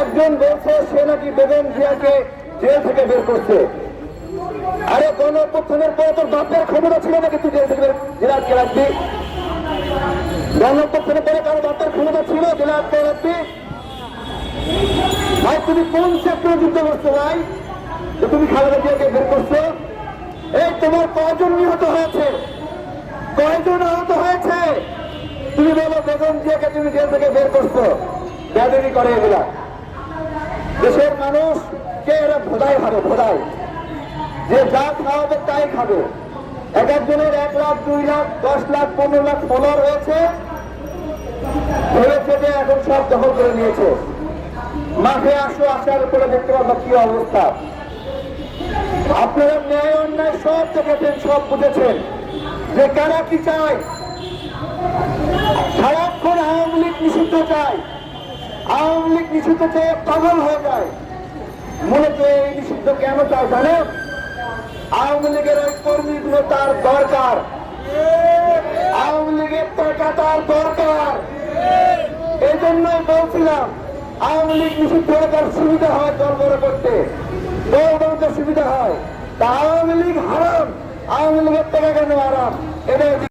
একজন বলছে সে নাকি বেগম জিয়াকে জেল থেকে বের করছে। আরে কোন প্রথমের পরে তোর বাপের ক্ষমতা ছিল নাকি তুই জেল থেকে জেলে আটকে রাখবি? গণপ্রথমের পরে কারও বাপের ক্ষমতা ছিল, জেলে আটকে রাখবি? ভাই, তুমি কোন সেক্টরে যুদ্ধ করছ ভাই? তুমি খালেদা জিয়াকে বের করছ? এই, তোমার কয়জন নিহত হয়েছে? কয়জন আহত হয়েছে? তুমি বলো বেগম জিয়াকে তুমি জেল থেকে বের করছ। ব্যাদারি করে এগুলা। দেশের মানুষ কে এরা ভোদাই খাবে ভোদাই। যে যা খাওয়াবে তাই খাবে। এক একজনের এক লাখ, দুই লাখ, দশ লাখ, পনেরো লাখ ফলোয়ার হয়েছে। ভেবেছে যে এখন সব দখল করে নিয়েছে। মাঠে আসো, আসার উপরে দেখতে পাবো কি অবস্থা। আপনারা ন্যায় অন্যায় সব দেখেছেন, সব বুঝেছেন। যে কারা কি চায়? সারাক্ষণ আওয়ামী লীগ নিষিদ্ধ চায়। আওয়ামী লীগ নিষিদ্ধ চেয়ে পাগল হয়ে যায়। মূলত এই নিষিদ্ধ কেন চায় জানে আওয়ামী লীগের ওই কর্মীগুলো তার দরকার। আওয়ামী লীগের টাকা তার দরকার। এই জন্যই বলছিলাম, আওয়ামী লীগ নিষিদ্ধ তার সুবিধা হয় দল বড় করতে। দল বড়তে সুবিধা হয়। তা আওয়ামী লীগ হারাম। আওয়ামী লীগের টাকা কেন হারাম? এটা